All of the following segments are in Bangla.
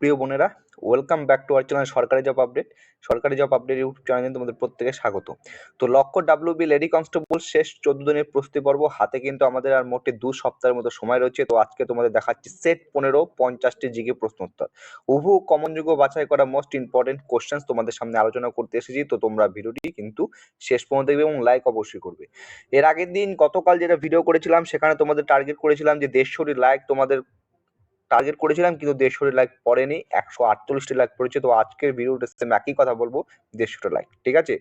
প্রিয় বোনেরা welcome back to our channel সরকারি জব আপডেট সরকারি জব আপডেট ইউটিউব চ্যানেলে তোমাদের প্রত্যেকে স্বাগত। তো লক্ষ্য ডাব্লিউ বি লেডি কনস্টেবল শেষ চোদ্দ দিনের প্রস্তুতি পর্ব। হাতে কিন্তু আমাদের আর মোটে দু সপ্তাহের মতো সময় রয়েছে। তো আজকে তোমাদের দেখাচ্ছি সেট পনেরো, পঞ্চাশটি জিকে প্রশ্নোত্তর উভু কমন যুগ বাছাই করা মোস্ট ইম্পর্টেন্ট কোশ্চেন্স তোমাদের সামনে আলোচনা করতে এসেছি। তো তোমরা ভিডিওটি কিন্তু শেষ পর্যন্ত দেখবে এবং লাইক অবশ্যই করবে। এর আগের দিন গতকাল যেটা ভিডিও করেছিলাম, সেখানে তোমাদের টার্গেট করেছিলাম যে দেড়শোটি লাইক তোমাদের টার্গেট করেছিলাম, কিন্তু দেড়শোটি লাইক পড়েনি, একশো আটচল্লিশটি লাইক পড়েছে, তো আজকের ভিডিওটা সেম একই কথা বলব, দেড়শোটা লাইক ঠিক আছে?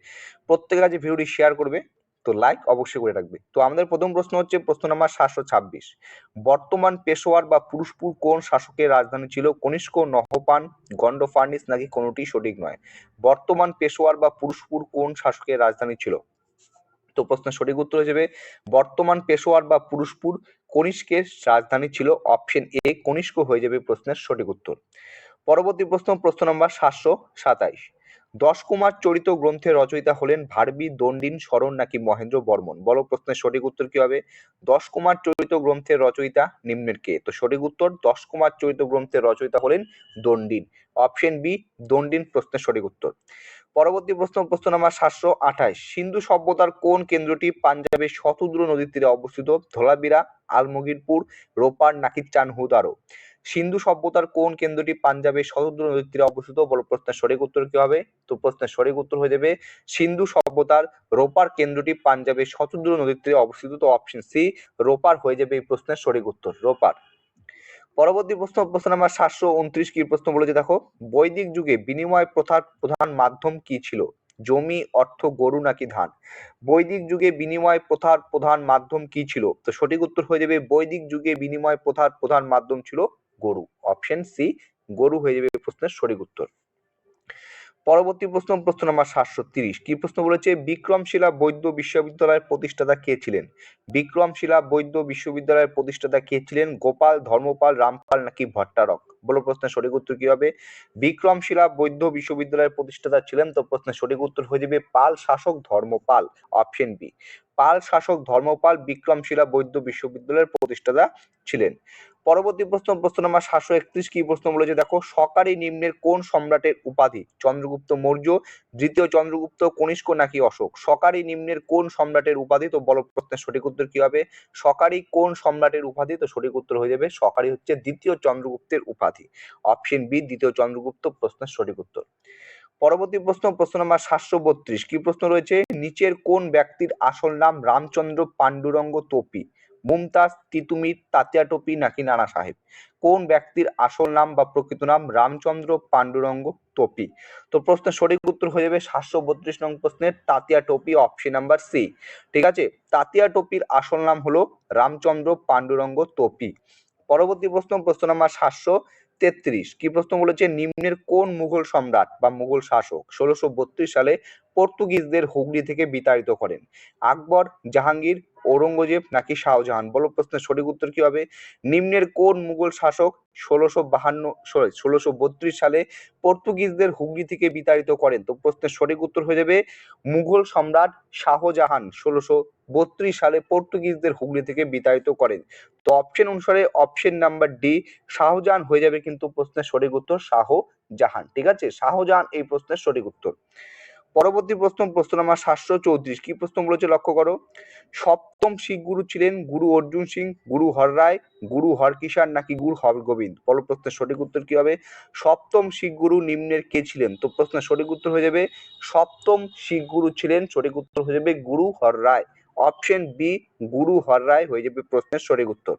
প্রত্যেকের কাছে ভিডিওটি শেয়ার করবে, তো লাইক অবশ্যই করে রাখবে। তো আমাদের প্রথম প্রশ্ন হচ্ছে, প্রশ্ন নাম্বার সাতশো ছাব্বিশ। বর্তমান পেশোয়ার বা পুরুষপুর কোন শাসকের রাজধানী ছিল? কনিষ্ক, নহপান গন্ডফার্নিস নাকি কোনোটি সঠিক নয়? বর্তমান পেশোয়ার বা পুরুষপুর কোন শাসকের রাজধানী ছিল? তো প্রশ্নের সঠিক উত্তর যাবে, বর্তমান পেশোয়ার বা পুরুষপুর কনিষ্কের রাজধানী ছিল অপশন এ। কনিষ্ক হয়ে যাবে প্রশ্নের সঠিক উত্তর। পরবর্তী প্রশ্ন প্রশ্ন নম্বর সাতশো সাতাইশ। দশ কুমার চরিত গ্রন্থের রচয়িতা হলেন ভারবি, দণ্ডিন, শরণ নাকি মহেন্দ্র বর্মন? বলো প্রশ্নের সঠিক উত্তর কি হবে? দশ কুমার চরিত গ্রন্থের রচয়িতা নিম্নের কে? তো সঠিক উত্তর দশ কুমার চরিত গ্রন্থের রচয়িতা হলেন দণ্ডিন। অপশন বি, দণ্ডিন প্রশ্নের সঠিক উত্তর। পরবর্তী প্রশ্ন প্রশ্ন নাম্বার সাতশো আঠাশ। সিন্ধু সভ্যতার কোন কেন্দ্রটি পাঞ্জাবের শতদ্র নদীর তীরে অবস্থিত? ধোলাবিরা, আলমগীরপুর, রোপার নাকি চানহুদারো সিন্ধু সভ্যতার কোন কেন্দ্রটি পাঞ্জাবের শতদ্র নদীর তীরে অবস্থিত? বলো, প্রশ্নের সঠিক উত্তর কি হবে? তো প্রশ্নের সঠিক উত্তর হয়ে যাবে, সিন্ধু সভ্যতার রোপার কেন্দ্রটি পাঞ্জাবের শতদ্র নদীর তীরে অবস্থিত। তো অপশন সি রোপার হয়ে যাবে এই প্রশ্নের সঠিক উত্তর, রোপার। পরবর্তী প্রশ্ন প্রশ্ন নাম্বার সাতশো উনত্রিশ কি প্রশ্ন বলেছে? দেখো, বৈদিক যুগে বিনিময় প্রথার প্রধান মাধ্যম কি ছিল? জমি, অর্থ, গরু নাকি ধান? বৈদিক যুগে বিনিময় প্রথার প্রধান মাধ্যম কি ছিল? তো সঠিক উত্তর হয়ে যাবে, বৈদিক যুগে বিনিময় প্রথার প্রধান মাধ্যম ছিল গরু। অপশন সি, গরু হয়ে যাবে প্রশ্নের সঠিক উত্তর। পরবর্তী প্রশ্ন প্রশ্ন নাম্বার সাতশো তিরিশ কি প্রশ্ন বলেছে? বিক্রমশিলা বৈদ্য বিশ্ববিদ্যালয়ের প্রতিষ্ঠাতা কে ছিলেন? বিক্রমশিলা বৈদ্য বিশ্ববিদ্যালয়ের প্রতিষ্ঠাতা কে ছিলেন? গোপাল, ধর্মপাল, রামপাল নাকি ভট্টারক? বলো প্রশ্নের সঠিক উত্তর কি হবে? বিক্রমশিলা বৈদ্য বিশ্ববিদ্যালয়ের প্রতিষ্ঠাতা ছিলেন তো প্রশ্নের সঠিক উত্তর হয়ে যাবে পাল শাসক ধর্মপাল, অপশন বি। পাল শাসক ধর্মপাল বিক্রমশিলা বৈদ্য বিশ্ববিদ্যালয়ের প্রতিষ্ঠাতা ছিলেন। পরবর্তী প্রশ্ন প্রশ্ন নাম্বার সাতশো একত্রিশ, কি প্রশ্ন বলেছে? দেখো, সকারি নিম্নের কোন সম্রাটের উপাধি? চন্দ্রগুপ্ত, মৌর্য, দ্বিতীয় চন্দ্রগুপ্ত, কনিষ্ক নাকি অশোক? সকারি নিম্নের কোন সম্রাটের উপাধি? তো বলো প্রশ্নের সঠিক উত্তর কি হবে? সকারি কোন সম্রাটের উপাধি? তো সঠিক উত্তর হয়ে যাবে, সকারি হচ্ছে দ্বিতীয় চন্দ্রগুপ্তের উপাধি। অপশন বি, দ্বিতীয় চন্দ্রগুপ্ত, প্রশ্নের সঠিক উত্তর। পরবর্তী প্রশ্ন প্রশ্ন নাম্বার সাতশো বত্রিশ, কি প্রশ্ন রয়েছে? নিচের কোন ব্যক্তির আসল নাম রামচন্দ্র পাণ্ডুরঙ্গ তোপি? মুমতাজ তিতুমির তাতিয়া টোপি নাকি নানা সাহেব? কোন ব্যক্তির আসল নাম বা প্রকৃত নাম রামচন্দ্র পাণ্ডুরঙ্গ তোপি তো প্রশ্নের সঠিক উত্তর হয়ে যাবে সাতশো বত্রিশ নং প্রশ্নের Tatya Tope option number C. ঠিক আছে? তাতিয়া টোপির আসল নাম হলো রামচন্দ্র পাণ্ডুরঙ্গ তোপি পরবর্তী প্রশ্ন প্রশ্ন নাম্বার সাতশো তেত্রিশ। কি প্রশ্ন বলেছে নিম্নের কোন মুঘল সম্রাট বা মুঘল শাসক? ষোলোশো সালে পর্তুগিজদের হুগলি থেকে বিতাড়িত করেন। আকবর, জাহাঙ্গীর, ঔরঙ্গজেব নাকি শাহজাহান? বলো প্রশ্নের সঠিক উত্তর কি হবে? নিম্নের কোন মুঘল শাসক ষোলোশো বাহান্ন, সরি, ষোলোশো বত্রিশ সালে পর্তুগিজদের হুগলি থেকে বিতাড়িত করেন? তো প্রশ্নের সঠিক উত্তর হয়ে যাবে, মুঘল সম্রাট শাহজাহান ষোলোশো বত্রিশ সালে পর্তুগিজদের হুগলি থেকে বিতাড়িত করেন। তো অপশন অনুসারে অপশন নাম্বার ডি শাহজাহান হয়ে যাবে কিন্তু প্রশ্নের সঠিক উত্তর শাহজাহান। ঠিক আছে? শাহজাহান এই প্রশ্নের সঠিক উত্তর। পরবর্তী প্রশ্ন প্রশ্ন নাম্বার সাতশো চৌত্রিশ। কি প্রশ্ন বলেছে লক্ষ্য করো? সপ্তম শিখ গুরু ছিলেন গুরু অর্জুন সিং, গুরু হর রায়, গুরু হরকিষান নাকি গুরু হর গোবিন্দ? বলো প্রশ্নের সঠিক উত্তর কি হবে? সপ্তম শিখ গুরু নিম্নের কে ছিলেন? তো প্রশ্নের সঠিক উত্তর হয়ে যাবে, সপ্তম শিখ গুরু ছিলেন, সঠিক উত্তর হয়ে যাবে গুরু হর রায়। অপশন বি, গুরু হর রায় হয়ে যাবে প্রশ্নের সঠিক উত্তর।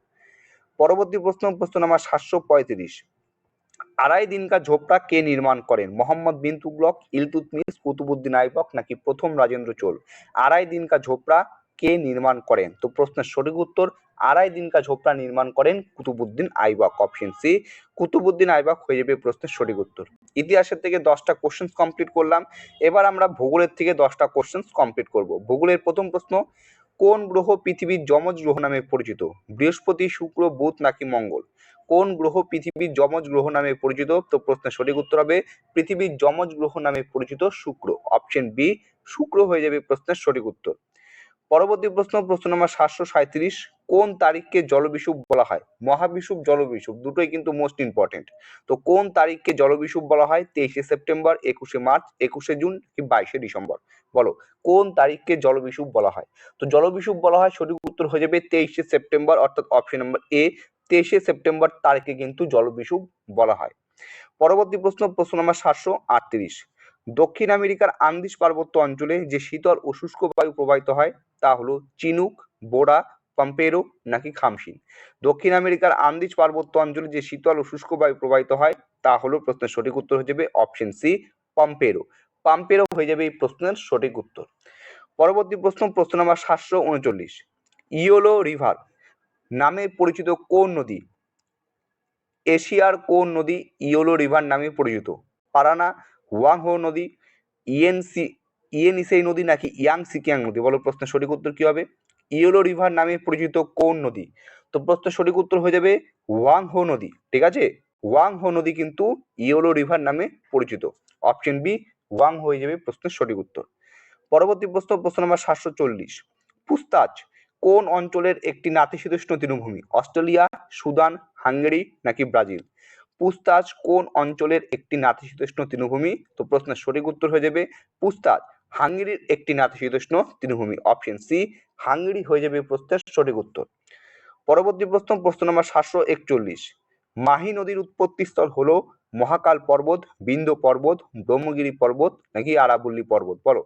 পরবর্তী প্রশ্ন প্রশ্ন নাম্বার সাতশো পঁয়ত্রিশ। আড়াই দিনকা ঝোপড়া কে নির্মাণ করেন? মোহাম্মদ বিন তুগলক ইলতুতমিশ কুতুবুদ্দিন আইবক নাকি প্রথম রাজেন্দ্র চোল? আড়াই দিনকা ঝোপড়া কে নির্মাণ করেন? তো প্রশ্নের সঠিক উত্তর, আড়াই দিনকা ঝোপড়া নির্মাণ করেন কুতুবুদ্দিন আইবক। অপশন সি কুতুবুদ্দিন আইবক হয়ে যাবে প্রশ্নের সঠিক উত্তর। ইতিহাসের থেকে দশটা কোশ্চেন কমপ্লিট করলাম। এবার আমরা ভূগোলের থেকে দশটা কোশ্চেন্স কমপ্লিট করব। ভূগোলের প্রথম প্রশ্ন, কোন গ্রহ পৃথিবীর যমজ গ্রহ নামে পরিচিত? বৃহস্পতি, শুক্র, বুধ নাকি মঙ্গল? কোন গ্রহ পৃথিবীর যমজ গ্রহ নামে পরিচিত? তো প্রশ্নের সঠিক উত্তর হবে পৃথিবীর যমজ গ্রহ নামে পরিচিত শুক্র। অপশন বি শুক্র হয়ে যাবে প্রশ্নের সঠিক উত্তর। পরবর্তী প্রশ্ন প্রশ্ন নম্বর সাতশো সাঁত্রিশ কোন তারিখকে জলবিষুব বলা হয়? মহাবিষুব জলবিষুব দুটোই কিন্তু মোস্ট ইম্পর্টেন্ট তো কোন তারিখকে জলবিষুব বলা হয়? তেইশে সেপ্টেম্বর, একুশে মার্চ, একুশে জুন কি বাইশে ডিসেম্বর? বলো, কোন তারিখকে জলবিষুব বলা হয়? তো জলবিষুব বলা হয়, সঠিক উত্তর হয়ে যাবে তেইশে সেপ্টেম্বর, অর্থাৎ অপশন নম্বর এ তেইশে সেপ্টেম্বর তারিখে কিন্তু জলবিষুব বলা হয়। পরবর্তী প্রশ্ন প্রশ্ন নম্বর সাতশো আটত্রিশ। দক্ষিণ আমেরিকার আন্দিজ পার্বত্য অঞ্চলে যে শীতল ও শুষ্ক বায়ু প্রবাহিত হয়, তা হলো চিনুক, বোরা, পাম্পেরো নাকি খামসিন দক্ষিণ আমেরিকার আন্দিজ পার্বত্য অঞ্চলে যে শীতল ও শুষ্ক বায়ু প্রবাহিত হয়, তা হলো প্রশ্নের সঠিক উত্তর হয়ে যাবে অপশন সি, পাম্পেরো। পাম্পেরো হয়ে যাবে এই প্রশ্নের সঠিক উত্তর। পরবর্তী প্রশ্ন প্রশ্ন নাম্বার সাতশো উনচল্লিশ। ইয়োলো রিভার নামে পরিচিত কোন নদী? এশিয়ার কোন নদী ইয়োলো রিভার নামে পরিচিত? পারানা, ওয়াংহো নদী ইএনসি ইয়েনিসেই নদী নাকি ইয়াং সিকিয়াং নদী? বলো, প্রশ্নের সঠিক উত্তর কি হবে? ইয়োলো রিভার নামে পরিচিত কোন নদী? তো প্রশ্নের সঠিক উত্তর হয়ে যাবে ওয়াংহো নদী, ঠিক আছে? ওয়াংহো নদী কিন্তু ইয়োলো রিভার নামে পরিচিত। অপশন বি ওয়াং হয়ে যাবে প্রশ্নের সঠিক উত্তর। পরবর্তী প্রশ্ন প্রশ্ন নম্বর সাতশো চল্লিশ। পুস্তাচ কোন অঞ্চলের একটি নাতিশীতোষ্ণ তৃণভূমি? অস্ট্রেলিয়া, সুদান, হাঙ্গেরি নাকি ব্রাজিল? পুস্তাচ কোন অঞ্চলের একটি নাতিশীতোষ্ণ তৃণভূমি? তো প্রশ্নের সঠিক উত্তর হয়ে যাবে পুস্তাচ হাঙ্গেরির একটি নাতিশীতোষ্ণ তৃণভূমি। অপশন সি, হাঙ্গেরি হয়ে যাবে প্রশ্নের সঠিক উত্তর। পরবর্তী প্রশ্ন প্রশ্ন নম্বর সাতশো একচল্লিশ। মাহি নদীর উৎপত্তি স্থল হলো মহাকাল পর্বত, বিন্দ পর্বত, ব্রহ্মগিরি পর্বত নাকি আরাবল্লী পর্বত? বলো।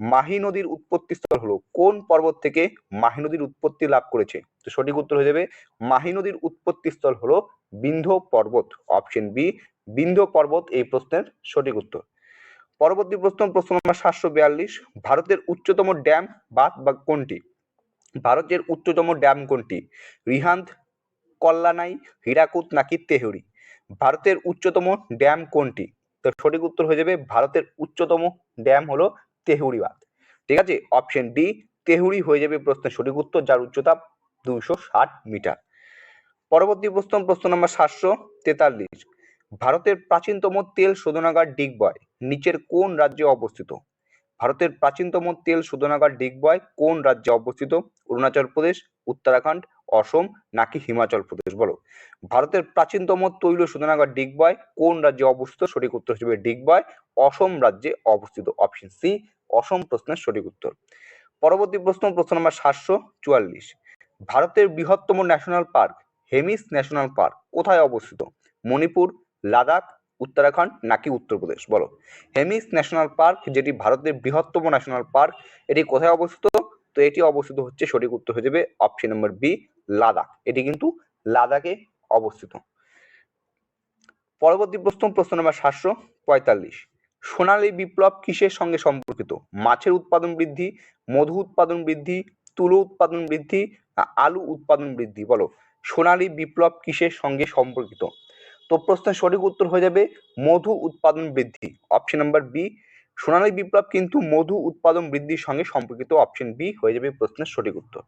মাহি নদীর উৎপত্তি স্থল হলো। কোন পর্বত থেকে মাহি নদীর উৎপত্তি লাভ করেছে? তো সঠিক উত্তর হয়ে যাবে, মাহি নদীর উৎপত্তি স্থল হলো বিন্ধ্য পর্বত অপশন বি বিন্ধ্য পর্বত এই প্রশ্নের সঠিক উত্তর। পরবর্তী প্রশ্ন প্রশ্ন নম্বর সাতশো বিয়াল্লিশ, ভারতের উচ্চতম ড্যাম বাঁধ বা কোনটি? ভারতের উচ্চতম ড্যাম কোনটি? রিহান্দ কল্যাণাই, হীরাকুদ নাকি তেহরি? ভারতের উচ্চতম ড্যাম কোনটি? তো সঠিক উত্তর হয়ে যাবে, ভারতের উচ্চতম ড্যাম হলো তেহুরি বাঁধ ঠিক আছে? অপশন ডি তেহুরি হয়ে যাবে প্রশ্নের সঠিক উত্তর, যার উচ্চতা দুইশো ষাট মিটার। পরবর্তী প্রশ্ন প্রশ্ন নম্বর সাতশো তেতাল্লিশ। ভারতের প্রাচীনতম তেল শোধনাগার ডিগবয় নিচের কোন রাজ্যে অবস্থিত? ভারতের প্রাচীনতম তেল শোধনাগার ডিগবয় কোন রাজ্যে অবস্থিত? অরুণাচল প্রদেশ, উত্তরাখণ্ড অসম নাকি হিমাচল প্রদেশ? বলো। ভারতের প্রাচীনতম তৈল শোধনাগার ডিগবয় কোন রাজ্যে অবস্থিত? সঠিক উত্তর হিসেবে ডিগবয়। অসম রাজ্যে অবস্থিত অপশন সি অসম প্রশ্নের সঠিক উত্তর। পরবর্তী প্রশ্ন প্রশ্ন নম্বর সাতশো চুয়াল্লিশ। ভারতের বৃহত্তম national park Hemis national park কোথায় অবস্থিত? মণিপুর, লাদাখ, উত্তরাখণ্ড নাকি উত্তরপ্রদেশ বলো। হেমিস ন্যাশনাল পার্ক যেটি ভারতের বৃহত্তম ন্যাশনাল পার্ক এটি কোথায় অবস্থিত? তো এটি অবস্থিত হচ্ছে সঠিক উত্তর হয়ে যাবে অপশন নম্বর বি লাদাখ। এটি কিন্তু লাদাখে অবস্থিত। পরবর্তী প্রশ্ন প্রশ্ন নম্বর সাতশো পঁয়তাল্লিশ। সোনালী বিপ্লব কিসের সঙ্গে সম্পর্কিত? মাছের উৎপাদন বৃদ্ধি, মধু উৎপাদন বৃদ্ধি, তুলো উৎপাদন বৃদ্ধি আলু উৎপাদন বৃদ্ধি? বলো, সোনালী বিপ্লব কিসের সঙ্গে সম্পর্কিত? তো প্রশ্নের সঠিক উত্তর হয়ে যাবে, মধু উৎপাদন বৃদ্ধি। অপশন নাম্বার বি সোনালী বিপ্লব কিন্তু মধু উৎপাদন বৃদ্ধির সঙ্গে সম্পর্কিত। অপশন বি হয়ে যাবে প্রশ্নের সঠিক উত্তর।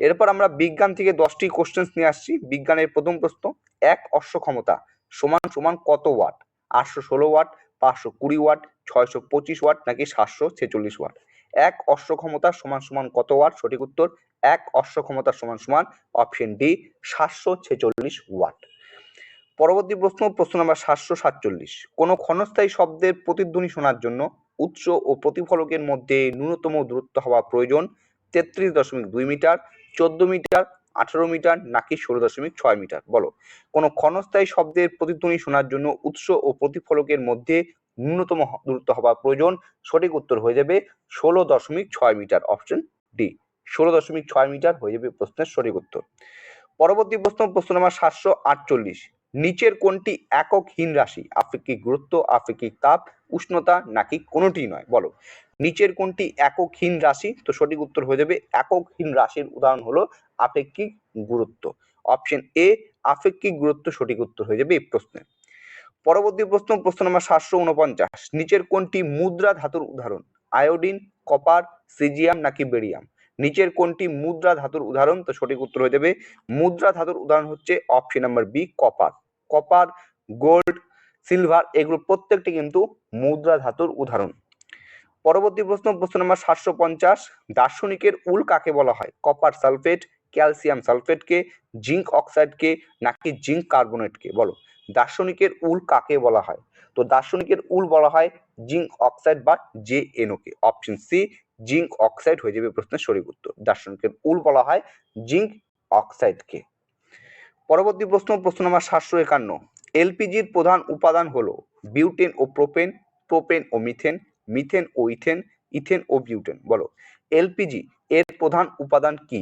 এরপর আমরা বিজ্ঞান থেকে দশটি কোশ্চেন্স নিয়ে আসছি। বিজ্ঞানের প্রথম প্রশ্ন, এক অশ্ব ক্ষমতা সমান সমান কত ওয়াট? আটশো ষোলো ওয়াট, পাঁচশো কুড়ি ওয়াট, ছয়শো পঁচিশ ওয়াট নাকি সাতশো ছেচল্লিশ ওয়াট? এক অশ্ব ক্ষমতা সমান সমান কত ওয়াট? সঠিক উত্তর, এক অশ্ব ক্ষমতা সমান সমান অপশন ডি সাতশো ছেচল্লিশ ওয়াট। পরবর্তী প্রশ্ন প্রশ্ন নাম্বার সাতশো সাতচল্লিশ। কোনো ক্ষণস্থায়ী শব্দের প্রতিধ্বনি শোনার জন্য উৎস ও প্রতিফলকের মধ্যে ন্যূনতম দূরত্ব হওয়া প্রয়োজন। তেত্রিশ দশমিক দুই মিটার চোদ্দ মিটার, আঠারো মিটার নাকি ষোলো দশমিক ছয় মিটার? বলো। কোনো ক্ষণস্থায়ী শব্দের প্রতিধ্বনি শোনার জন্য উৎস ও প্রতিফলকের মধ্যে ন্যূনতম দূরত্ব হওয়া প্রয়োজন। সঠিক উত্তর হয়ে যাবে ষোলো দশমিক ছয় মিটার, অপশন ডি। ষোলো দশমিক ছয় মিটার হয়ে যাবে প্রশ্নের সঠিক উত্তর। পরবর্তী প্রশ্ন প্রশ্ন নাম্বার সাতশো আটচল্লিশ। নিচের কোনটি এককহীন রাশি? আপেক্ষিক গুরুত্ব, আপেক্ষিক তাপ, উষ্ণতা নাকি কোনোটি নয়? বলো। নিচের কোনটি এককহীন রাশি? তো সঠিক উত্তর হয়ে যাবে এককহীন রাশির উদাহরণ হলো আপেক্ষিক গুরুত্ব। অপশন এ, আপেক্ষিক গুরুত্ব সঠিক উত্তর হয়ে যাবে এই প্রশ্নে। পরবর্তী প্রশ্ন প্রশ্ন নম্বর সাতশো উনপঞ্চাশ নিচের কোনটি মুদ্রা ধাতুর উদাহরণ? আয়োডিন, কপার, সিজিয়াম নাকি বেরিয়াম? নিচের কোনটি মুদ্রা ধাতুর উদাহরণ? তো সঠিক উত্তর হয়ে যাবে মুদ্রা ধাতুর উদাহরণ হচ্ছে option number B, copper. Copper, gold, silver, এগুলো প্রত্যেকটি কিন্তু মুদ্রা ধাতুর উদাহরণ। পরবর্তী প্রশ্ন প্রশ্ন নম্বর সাতশো পঞ্চাশ। দার্শনিকের উল কাকে বলা হয়? কপার সালফেট, ক্যালসিয়াম সালফেটকে, জিঙ্ক অক্সাইডকে, নাকি জিঙ্ক কার্বনেটকে? বলো। দার্শনিকের উল কাকে বলা হয়? তো দার্শনিকের উল বলা হয় জিঙ্ক অক্সাইড বা জে এনওকে অপশন সি, জিঙ্ক অক্সাইড হয়ে যাবে প্রশ্নের সঠিক উত্তর। দার্শনিকের উল বলা হয় জিঙ্ক অক্সাইডকে। পরবর্তী প্রশ্ন প্রশ্ন নম্বর সাতশো একান্ন। এলপিজির প্রধান উপাদান হলো বিউটেন ও প্রোপেন প্রোপেন ও মিথেন। মিথেন ও ইথেন ইথেন ও বিউটেন। বলো, এলপিজি এর প্রধান উপাদান কি?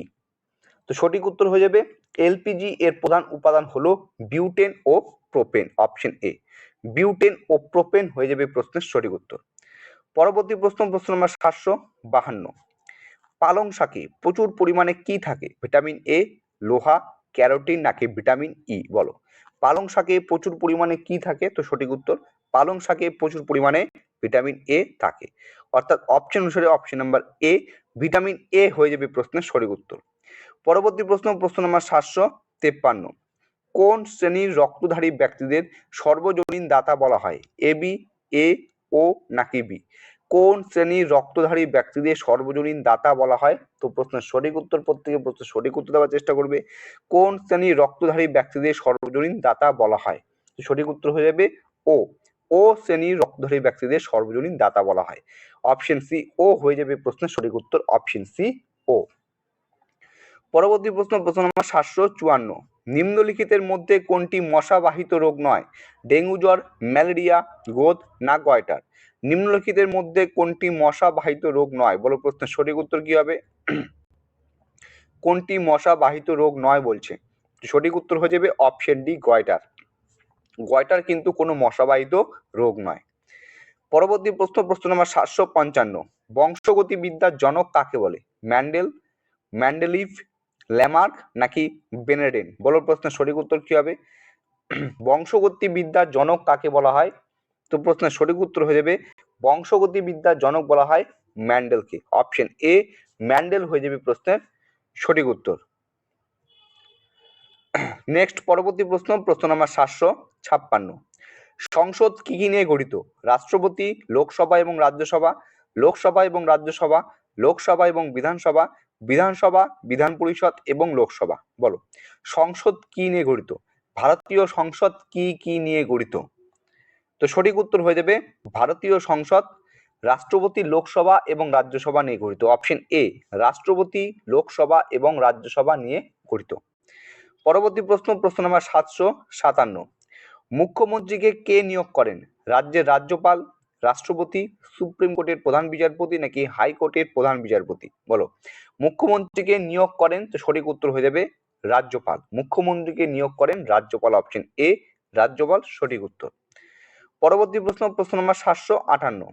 তো সঠিক উত্তর হয়ে যাবে, এলপিজি এর প্রধান উপাদান হলো বিউটেন ও প্রোপেন, অপশন এ। বিউটেন ও প্রোপেন হয়ে যাবে প্রশ্নের সঠিক উত্তর। পরবর্তী প্রশ্ন প্রশ্ন নম্বর সাতশো বাহান্ন। পালং শাকে প্রচুর পরিমাণে কি থাকে? ভিটামিন এ, লোহা, ক্যারোটিন নাকি ভিটামিন ই? বলো, পালং শাকে প্রচুর পরিমাণে কি থাকে? তো সঠিক উত্তর পালং শাকে প্রচুর পরিমাণে ভিটামিন এ থাকে। অর্থাৎ অপশন অনুসারে option number A vitamin A হয়ে যাবে প্রশ্নের সঠিক উত্তর। পরবর্তী প্রশ্ন প্রশ্ন নম্বর সাতশো তেপ্পান্ন। কোন শ্রেণির রক্তধারী ব্যক্তিদের সর্বজনীন দাতা বলা হয়? এ বি এ ও নাকি বি কোন শ্রেণির রক্তধারী ব্যক্তিদের সর্বজনীন দাতা বলা হয়? তো প্রশ্নের সঠিক উত্তর, প্রত্যেকে প্রশ্নের সঠিক উত্তর দেওয়ার চেষ্টা করবে। কোন শ্রেণির রক্তধারী ব্যক্তিদের সর্বজনীন দাতা বলা হয়? সঠিক উত্তর হয়ে যাবে ও ও শ্রেণির রক্তধারী ব্যক্তিদের সর্বজনীন দাতা বলা হয়। অপশন সি ও হয়ে যাবে প্রশ্নের সঠিক উত্তর। অপশন সি ও। পরবর্তী প্রশ্ন প্রশ্ন নম্বর সাতশো চুয়ান্ন। নিম্নলিখিতের মধ্যে কোনটি মশাবাহিত রোগ নয়? ডেঙ্গু জ্বর, ম্যালেরিয়া, গোদ না গয়টার? নিম্নলিখিতের মধ্যে কোনটি মশাবাহিত রোগ নয়? বলো প্রশ্নের সঠিক উত্তর কি হবে? কোনটি মশাবাহিত রোগ নয় বলছে? সঠিক উত্তর হয়ে যাবে অপশন ডি গয়টার। গয়টার কিন্তু কোনো মশাবাহিত রোগ নয়। পরবর্তী প্রশ্ন প্রশ্ন নম্বর সাতশো পঞ্চান্ন। বংশগতিবিদ্যার জনক কাকে বলে? ম্যান্ডেল, ম্যান্ডেলিভ, ল্যামার্ক নাকি বেনেডেন বলো প্রশ্নের সঠিক উত্তর কি হবে? বংশগতি বিদ্যার জনক কাকে বলা হয়? তো প্রশ্নের সঠিক উত্তর হয়ে যাবে, বংশগতিবিদ্যার জনক বলা হয় ম্যান্ডেলকে। অপশন এ, ম্যান্ডেল হয়ে যাবে প্রশ্নের সঠিক উত্তর। নেক্সট, পরবর্তী প্রশ্ন প্রশ্ন নাম্বার সাতশো ছাপ্পান্ন। সংসদ কি কি নিয়ে গঠিত? রাষ্ট্রপতি, লোকসভা এবং রাজ্যসভা, লোকসভা এবং রাজ্যসভা, লোকসভা এবং বিধানসভা বিধানসভা, বিধান পরিষদ এবং লোকসভা। বলো, সংসদ কি নিয়ে গঠিত? ভারতীয় সংসদ কি কি নিয়ে গঠিত? তো সঠিক উত্তর হয়ে যাবে, ভারতীয় সংসদ, রাষ্ট্রপতি, লোকসভা এবং রাজ্যসভা নিয়ে গঠিত। অপশন এ রাষ্ট্রপতি, লোকসভা এবং রাজ্যসভা নিয়ে গঠিত। পরবর্তী প্রশ্ন প্রশ্ন নাম্বার সাতশো সাতান্ন। মুখ্যমন্ত্রীকে কে নিয়োগ করেন? রাজ্যের রাজ্যপাল, রাষ্ট্রপতি, সুপ্রিম কোর্টের প্রধান বিচারপতি নাকি হাইকোর্টের প্রধান বিচারপতি? বলো। মুখ্যমন্ত্রীকে নিয়োগ করেন তো সঠিক উত্তর হয়ে যাবে রাজ্যপাল। মুখ্যমন্ত্রীকে নিয়োগ করেন রাজ্যপাল অপশন এ, রাজ্যপাল সঠিক উত্তর। পরবর্তী প্রশ্ন প্রশ্ন নম্বর সাতশো আটান্ন।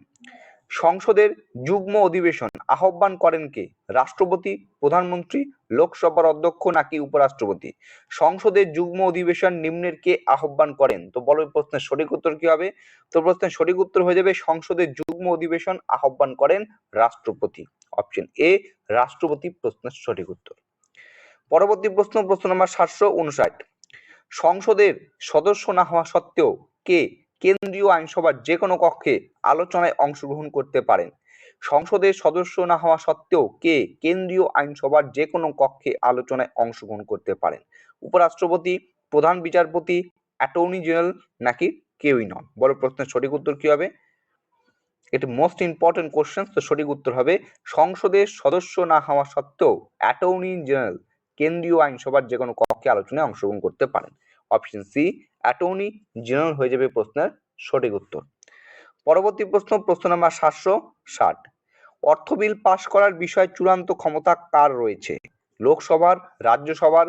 সংসদের যুগ্ম অধিবেশন আহ্বান করেন কে? রাষ্ট্রপতি, প্রধানমন্ত্রী, লোকসভার অধ্যক্ষ নাকি উপরাষ্ট্রপতি? সংসদের যুগ্ম অধিবেশন নিম্নের কে আহ্বান করেন? তো বলো প্রশ্নের সঠিক উত্তর কি হবে? তো প্রশ্নের সঠিক উত্তর হয়ে যাবে, সংসদের যুগ্ম অধিবেশন আহ্বান করেন রাষ্ট্রপতি। অপশন এ রাষ্ট্রপতি প্রশ্নের সঠিক উত্তর। পরবর্তী প্রশ্ন প্রশ্ন নম্বর সাতশো উনষাট। সংসদের সদস্য না হওয়া সত্ত্বেও কে কেন্দ্রীয় আইনসভার যে কোনো কক্ষে আলোচনায় অংশগ্রহণ করতে পারেন। সংসদের সদস্য না হওয়া সত্ত্বেও কে কেন্দ্রীয় আইনসভার যে কোনো কক্ষে আলোচনায় অংশগ্রহণ করতে পারেন। উপরাষ্ট্রপতি, প্রধান বিচারপতি, অ্যাটর্নি জেনারেল নাকি কেউই নন? বড় প্রশ্নের সঠিক উত্তর কি হবে? এটি মোস্ট ইম্পর্টেন্ট কোশ্চেন, তো সঠিক উত্তর হবে সংসদের সদস্য না হওয়া সত্ত্বেও অ্যাটর্নি জেনারেল কেন্দ্রীয় আইনসভার যে কোনো কক্ষে আলোচনায় অংশগ্রহণ করতে পারেন। অপশন সি অ্যাটর্নি জেনারেল হয়ে যাবে প্রশ্নের সঠিক উত্তর। পরবর্তী প্রশ্ন প্রশ্ন নাম্বার সাতশো ষাট। অর্থ বিল পাশ করার বিষয়ে চূড়ান্ত ক্ষমতা কার রয়েছে? লোকসভার, রাজ্যসভার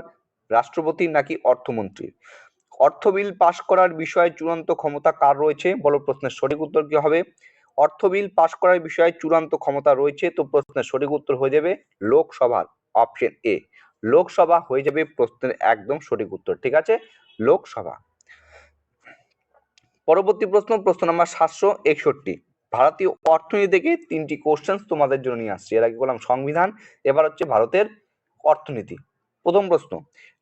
রাষ্ট্রপতি নাকি অর্থমন্ত্রীর? অর্থ বিল পাশ করার বিষয়ে চূড়ান্ত ক্ষমতা কার রয়েছে? বলো প্রশ্নের সঠিক উত্তর কি হবে? অর্থ বিল পাশ করার বিষয়ে চূড়ান্ত ক্ষমতা রয়েছে তো প্রশ্নের সঠিক উত্তর হয়ে যাবে লোকসভার অপশন এ। লোকসভা হয়ে যাবে প্রশ্নের একদম সঠিক উত্তর, ঠিক আছে? লোকসভা। পরবর্তী প্রশ্ন প্রশ্ন নাম্বার সাতশো একষট্টি। ভারতীয় অর্থনীতি থেকে তিনটি কোশ্চেন তোমাদের জন্য নিয়ে আসছি। এর আগে বললাম সংবিধান, এবার হচ্ছে ভারতের অর্থনীতি। প্রথম প্রশ্ন,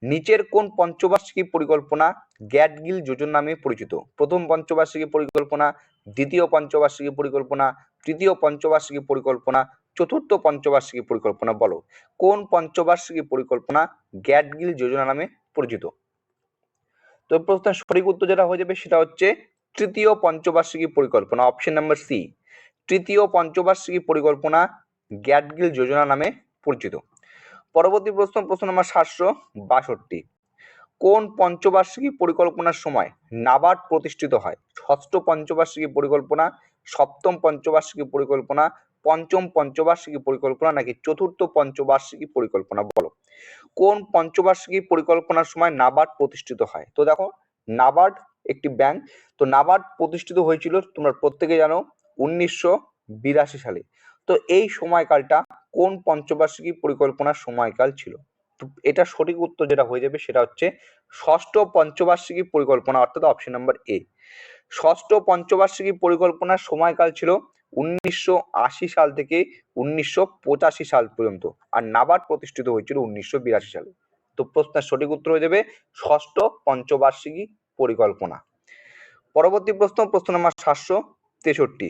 নিচের কোন পঞ্চবার্ষিকী পরিকল্পনা গ্যাটগিল যোজনা নামে পরিচিত? প্রথম পঞ্চবার্ষিকী পরিকল্পনা, দ্বিতীয় পঞ্চবার্ষিকী পরিকল্পনা, তৃতীয় পঞ্চবার্ষিকী পরিকল্পনা, চতুর্থ পঞ্চবার্ষিকী পরিকল্পনা বলো। কোন পঞ্চবার্ষিকী পরিকল্পনা গ্যাটগিল যোজনা নামে পরিচিত? তো প্রশ্নের সঠিক উত্তর যেটা হয়ে যাবে সেটা হচ্ছে তৃতীয় পঞ্চবার্ষিকী পরিকল্পনা অপশন নাম্বার সি তৃতীয় পঞ্চবার্ষিকী পরিকল্পনা গ্যাটগিল যোজনা নামে পরিচিত। পরবর্তী প্রশ্ন প্রশ্ন নম্বর সাতশো বাষট্টি। কোন পঞ্চবার্ষিকী পরিকল্পনার সময় নাবার্ড প্রতিষ্ঠিত হয়? ষষ্ঠ পঞ্চবার্ষিকী পরিকল্পনা, সপ্তম পঞ্চবার্ষিকী পরিকল্পনা, পঞ্চম পঞ্চবার্ষিকী পরিকল্পনা নাকি চতুর্থ পঞ্চবার্ষিকী পরিকল্পনা বলো? কোন পঞ্চবার্ষিকী পরিকল্পনার সময় নাবার্ড প্রতিষ্ঠিত হয়? তো দেখো, নাবার্ড একটি ব্যাংক তো নাবার্ড প্রতিষ্ঠিত হয়েছিল, তোমরা প্রত্যেকে জানো, উনিশশো বিরাশি সালে। তো এই সময়কালটা কোন পঞ্চবার্ষিকী পরিকল্পনার সময়কাল ছিল? তো এটা সঠিক উত্তর যেটা হয়ে যাবে সেটা হচ্ছে ষষ্ঠ পঞ্চবার্ষিকী পরিকল্পনা, অর্থাৎ অপশন নাম্বার এ ষষ্ঠ পঞ্চবার্ষিকী পরিকল্পনার সময়কাল ছিল উনিশশো আশি সাল থেকে উনিশশো পঁচাশি সাল পর্যন্ত। আর নাবার্ড প্রতিষ্ঠিত হয়েছিল উনিশশো বিরাশি সালে। তো প্রশ্নের সঠিক উত্তর হয়ে যাবে ষষ্ঠ পঞ্চবার্ষিকী পরিকল্পনা। পরবর্তী প্রশ্ন প্রশ্ন নাম্বার সাতশো তেষট্টি।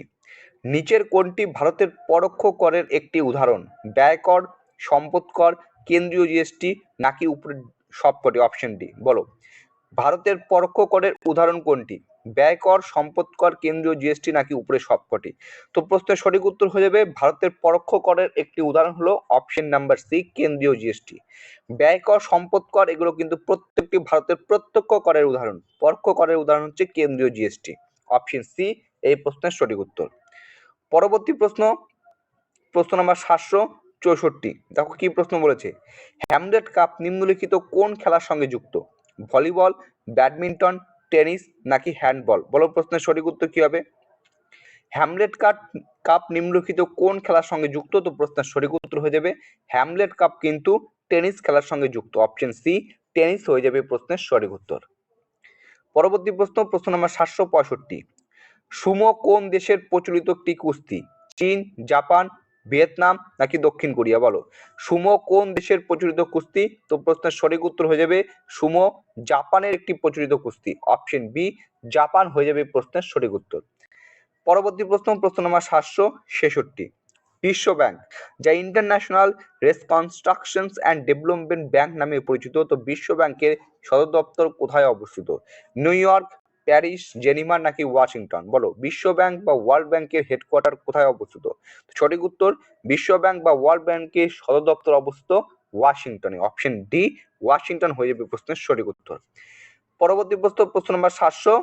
নিচের কোনটি ভারতের পরোক্ষ করের একটি উদাহরণ। ব্যয় কর, সম্পদ কর, কেন্দ্রীয় জিএসটি নাকি উপরে সবকটি অপশন ডি বলো। ভারতের পরোক্ষ করের উদাহরণ কোনটি? ব্যয় কর, সম্পদ কর, কেন্দ্রীয় জিএসটি নাকি উপরে সবকটি? তো প্রশ্নের সঠিক উত্তর হয়ে যাবে, ভারতের পরোক্ষ করের একটি উদাহরণ হলো অপশন নাম্বার সি কেন্দ্রীয় জিএসটি ব্যয় কর, সম্পদ কর, এগুলো কিন্তু প্রত্যেকটি ভারতের প্রত্যক্ষ করের উদাহরণ। পরোক্ষ করের উদাহরণ হচ্ছে কেন্দ্রীয় জিএসটি অপশন সি এই প্রশ্নের সঠিক উত্তর। পরবর্তী প্রশ্ন প্রশ্ন নাম্বার সাতশো চৌষট্টি। দেখো কি প্রশ্ন বলেছে? হ্যামলেট কাপ নিম্নলিখিত কোন খেলার সঙ্গে যুক্ত? ভলিবল ব্যাডমিন্টন টেনিস নাকি হ্যান্ডবল? বলো প্রশ্নের সঠিক উত্তর কি হবে? হ্যামলেট কাপ কাপ নিম্নলিখিত কোন খেলার সঙ্গে যুক্ত? তো প্রশ্নের সঠিক উত্তর হয়ে যাবে হ্যামলেট কাপ কিন্তু টেনিস খেলার সঙ্গে যুক্ত। অপশন সি, টেনিস হয়ে যাবে প্রশ্নের সঠিক উত্তর। পরবর্তী প্রশ্ন প্রশ্ন নাম্বার সাতশো পঁয়ষট্টি। সুমো কোন দেশের প্রচলিত একটি কুস্তি? চীন, জাপান ভিয়েতনাম নাকি দক্ষিণ কোরিয়া, বলো? সুমো কোন দেশের প্রচলিত কুস্তি? তো প্রশ্নের সঠিক উত্তর হয়ে যাবে সুমো, জাপানের একটি প্রচলিত কুস্তি। অপশন বি, জাপান হয়ে যাবে প্রশ্নের সঠিক উত্তর। পরবর্তী প্রশ্ন প্রশ্ন নম্বর সাতশো ছেষট্টি। বিশ্ব ব্যাংক, যা international reconstruction and development bank নামে পরিচিত, তো বিশ্ব ব্যাংকের সদর দপ্তর কোথায় অবস্থিত? নিউ ইয়র্ক প্যারিস, জেনিমা নাকি ওয়াশিংটন? বলো বিশ্ব ব্যাংক বা ওয়ার্ল্ড ব্যাংকের হেডকোয়ার্টার কোথায় অবস্থিত? সঠিক উত্তর বিশ্ব ব্যাংক বা ওয়ার্ল্ড ব্যাংকের সদর দপ্তর অবস্থিত ওয়াশিংটনে। অপশন ডি, ওয়াশিংটন হয়ে যাবে প্রশ্নের সঠিক উত্তর। পরবর্তী প্রশ্ন প্রশ্ন নম্বর সাতশো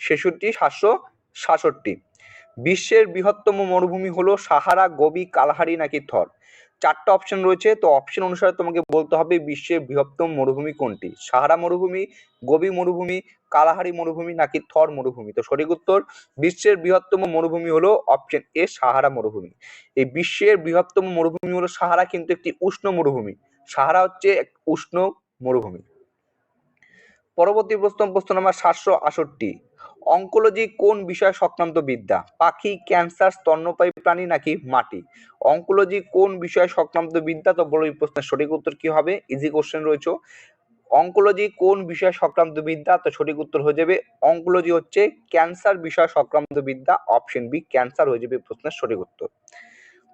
ছেষট্টি, সাতশো সাতষট্টি। বিশ্বের বৃহত্তম মরুভূমি হলো সাহারা, গোবি, কালাহারি নাকি থর? চারটা অপশন রয়েছে। তো অপশন অনুসারে তোমাকে বলতে হবে বিশ্বের বৃহত্তম মরুভূমি কোনটি? সাহারা মরুভূমি, গোবি মরুভূমি, কালাহারি মরুভূমি নাকি থর মরুভূমি? তো সঠিক উত্তর, বিশ্বের বৃহত্তম মরুভূমি হলো অপশন এ সাহারা মরুভূমি। এই বিশ্বের বৃহত্তম মরুভূমি হলো সাহারা, কিন্তু একটি উষ্ণ মরুভূমি। সাহারা হচ্ছে এক উষ্ণ মরুভূমি। পরবর্তী প্রশ্ন প্রশ্ন নাম্বার সাতশো আষট্টি অঙ্কোলজি কোন বিষয় সংক্রান্ত বিদ্যা? পাখি, ক্যান্সার, স্তন্যপায়ী প্রাণী নাকি মাটি? অঙ্কোলজি কোন বিষয় সংক্রান্ত বিদ্যা? তো এই প্রশ্নের সঠিক উত্তর কি হবে? ইজি কোশ্চেন রয়েছে। অঙ্কোলজি কোন বিষয় সংক্রান্ত বিদ্যা? তো সঠিক উত্তর হয়ে যাবে, অঙ্কোলজি হচ্ছে ক্যান্সার বিষয় সংক্রান্ত বিদ্যা। অপশন বি, ক্যান্সার হয়ে যাবে প্রশ্নের সঠিক উত্তর।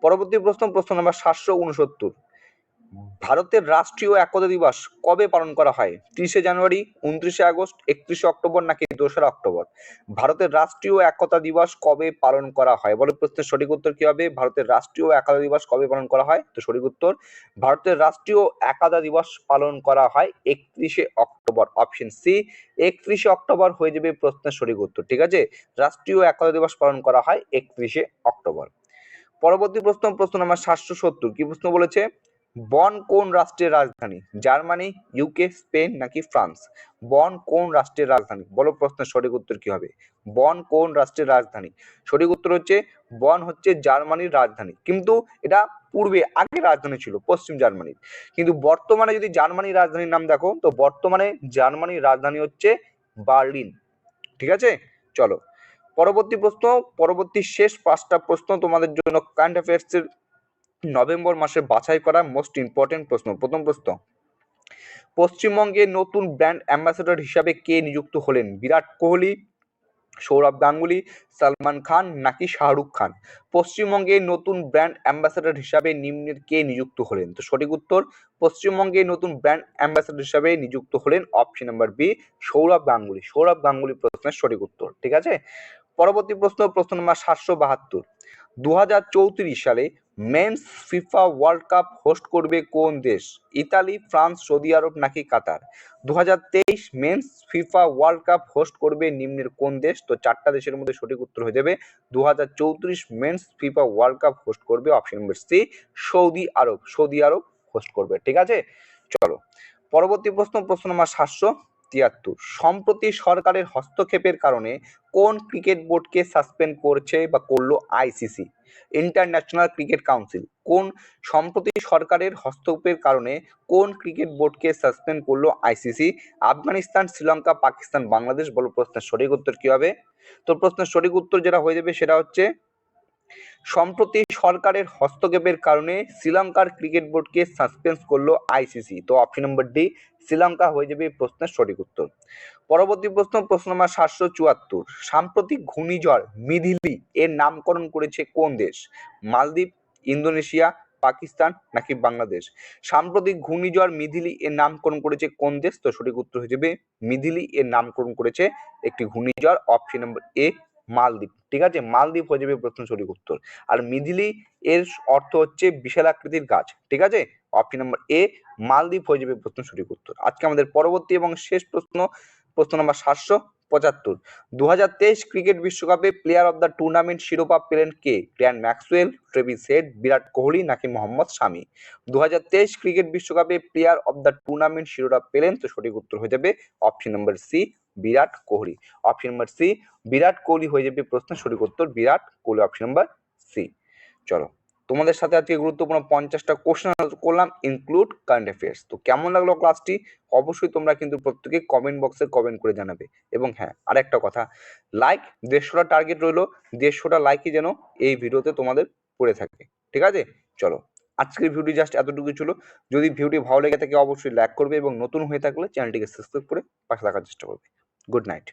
পরবর্তী প্রশ্ন প্রশ্ন নাম্বার সাতশো উনসত্তর। ভারতের রাষ্ট্রীয় একতা দিবস কবে পালন করা হয়? ত্রিশে জানুয়ারি, উনত্রিশে আগস্ট, একত্রিশে অক্টোবর নাকি দোসরা অক্টোবর? ভারতের রাষ্ট্রীয় একতা দিবস কবে পালন করা হয়? বলো, প্রশ্নের সঠিক উত্তর কি হবে? ভারতের রাষ্ট্রীয় একতা দিবস কবে পালন করা হয়? তো সঠিক উত্তর, ভারতের রাষ্ট্রীয় একতা দিবস পালন করা হয় একত্রিশে অক্টোবর অপশন সি একত্রিশে অক্টোবর হয়ে যাবে প্রশ্নের সঠিক উত্তর, ঠিক আছে? রাষ্ট্রীয় একতা দিবস পালন করা হয় একত্রিশে অক্টোবর। পরবর্তী প্রশ্ন প্রশ্ন নাম্বার সাতশো সত্তর, কি প্রশ্ন বলেছে? বন কোন রাষ্ট্রের রাজধানী? জার্মানি ইউকে স্পেন নাকি ফ্রান্স? বন কোন রাষ্ট্রের রাজধানী? বলো প্রশ্নের সঠিক উত্তর কি হবে? বন কোন রাষ্ট্রের রাজধানী? সঠিক উত্তর হচ্ছে, বন হচ্ছে জার্মানির রাজধানী। কিন্তু এটা পূর্বে আগে রাজধানী ছিল, পশ্চিম জার্মানির কিন্তু বর্তমানে যদি জার্মানির রাজধানীর নাম দেখো, তো বর্তমানে জার্মানির রাজধানী হচ্ছে বার্লিন। ঠিক আছে? চলো। পরবর্তী প্রশ্ন, পরবর্তী শেষ পাঁচটা প্রশ্ন তোমাদের জন্য কারেন্ট অ্যাফেয়ার্স এর নভেম্বর মাসে বাছাই করা মোস্ট ইম্পর্টেন্ট প্রশ্ন। প্রথম প্রশ্ন, পশ্চিমবঙ্গে নতুন ব্র্যান্ড অ্যাম্বাসেডর হিসাবে কে নিযুক্ত হলেন? বিরাট কোহলি, সৌরভ গাঙ্গুলি, সালমান খান নাকি শাহরুখ খান? পশ্চিমবঙ্গে নতুন ব্র্যান্ড অ্যাম্বাসেডর হিসাবে নিম্নের কে নিযুক্ত হলেন? তো সঠিক উত্তর, পশ্চিমবঙ্গে নতুন ব্র্যান্ড অ্যাম্বাসেডর হিসাবে নিযুক্ত হলেন option number B Sourav Ganguly. Sourav Ganguly প্রশ্নের সঠিক উত্তর, ঠিক আছে? পরবর্তী প্রশ্ন প্রশ্ন নম্বর সাতশো বাহাত্তর। দুহাজার চৌত্রিশ সালে men's FIFA world cup host করবে কোন দেশ? ইতালি, ফ্রান্স, সৌদি আরব নাকি কাতার? দু men's FIFA world cup host করবে নিম্নের কোন দেশ? তো চারটা দেশের মধ্যে সঠিক উত্তর হয়ে যাবে। দু হাজার চৌত্রিশ men's FIFA world cup host করবে option number C, Saudi Arab. Saudi Arab host করবে, ঠিক আছে? চলো, পরবর্তী প্রশ্ন প্রশ্ন নম্বর সাতশো। তিয়াত্তর। সম্প্রতি সরকারের হস্তক্ষেপের কারণে কোন ক্রিকেট বোর্ডকে সাসপেন্ড করছে বা করল আইসিসি ইন্টারন্যাশনাল ক্রিকেট কাউন্সিল। কোন, সম্প্রতি সরকারের হস্তক্ষেপের কারণে কোন ক্রিকেট বোর্ডকে সাসপেন্ড করল আইসিসি আফগানিস্তান, শ্রীলঙ্কা, পাকিস্তান, বাংলাদেশ বলো প্রশ্নের সঠিক উত্তর কি হবে তো প্রশ্নের সঠিক উত্তর যেটা হয়ে যাবে সেটা হচ্ছে সম্প্রতি সরকারের হস্তক্ষেপের কারণে শ্রীলঙ্কার ক্রিকেট বোর্ডকে সাসপেন্স করল আইসিসি। তো অপশন নম্বর ডি শ্রীলঙ্কা হয়ে যাবে প্রশ্নের সঠিক উত্তর। পরবর্তী প্রশ্ন প্রশ্ন নম্বর সাতশো চুয়াত্তর। সাম্প্রতিক ঘূর্ণিঝড় মিধিলি এর নামকরণ করেছে কোন দেশ? মালদ্বীপ, ইন্দোনেশিয়া, পাকিস্তান নাকি বাংলাদেশ? সাম্প্রতিক ঘূর্ণিঝড় মিধিলি এর নামকরণ করেছে কোন দেশ? তো সঠিক উত্তর হয়ে যাবে মিধিলি এর নামকরণ করেছে একটি ঘূর্ণিঝড়। অপশন নম্বর এ মালদ্বীপ, ঠিক আছে? মালদ্বীপ হয়ে যাবে প্রশ্ন সঠিক উত্তর। আর মিধিলি এর অর্থ হচ্ছে বিশাল আকৃতির গাছ, ঠিক আছে? অপশন নম্বর এ মালদ্বীপ হয়ে যাবে প্রশ্ন সঠিক উত্তর। আজকে আমাদের পরবর্তী এবং শেষ প্রশ্ন প্রশ্ন নম্বর সাতশো পঁচাত্তর। দু ক্রিকেট বিশ্বকাপে প্লেয়ার অফ দ্য টুর্নামেন্ট শিরোপা পেলেন কে? Glenn Maxwell, Travis Head, Virat Kohli নাকি মোহাম্মদ শামি? দু হাজার তেইশ ক্রিকেট বিশ্বকাপে প্লেয়ার অফ দ্য টুর্নামেন্ট শিরোপা পেলেন তো সঠিক উত্তর হয়ে যাবে option number C Virat Kohli. Option number C Virat Kohli হয়ে যাবে প্রশ্ন সঠিক উত্তর Virat Kohli option number C চলো, তোমাদের সাথে আজকে গুরুত্বপূর্ণ পঞ্চাশটা কোশ্চেন করলাম ইনক্লুড কারেন্ট অ্যাফেয়ার্স তো কেমন লাগল ক্লাসটি অবশ্যই তোমরা কিন্তু প্রত্যেকে কমেন্ট বক্সে কমেন্ট করে জানাবে। এবং হ্যাঁ আরেকটা কথা লাইক দেড়শোটা টার্গেট রইল, দেড়শোটা লাইকই যেন এই ভিডিওতে তোমাদের পড়ে থাকে। ঠিক আছে? চলো, আজকের ভিডিওটি জাস্ট এতটুকু ছিল। যদি ভিডিওটি ভালো লেগে থাকে, অবশ্যই লাইক করবে এবং নতুন হয়ে থাকলে চ্যানেলটিকে সাবস্ক্রাইব করে পাশে থাকার চেষ্টা করবে। good night.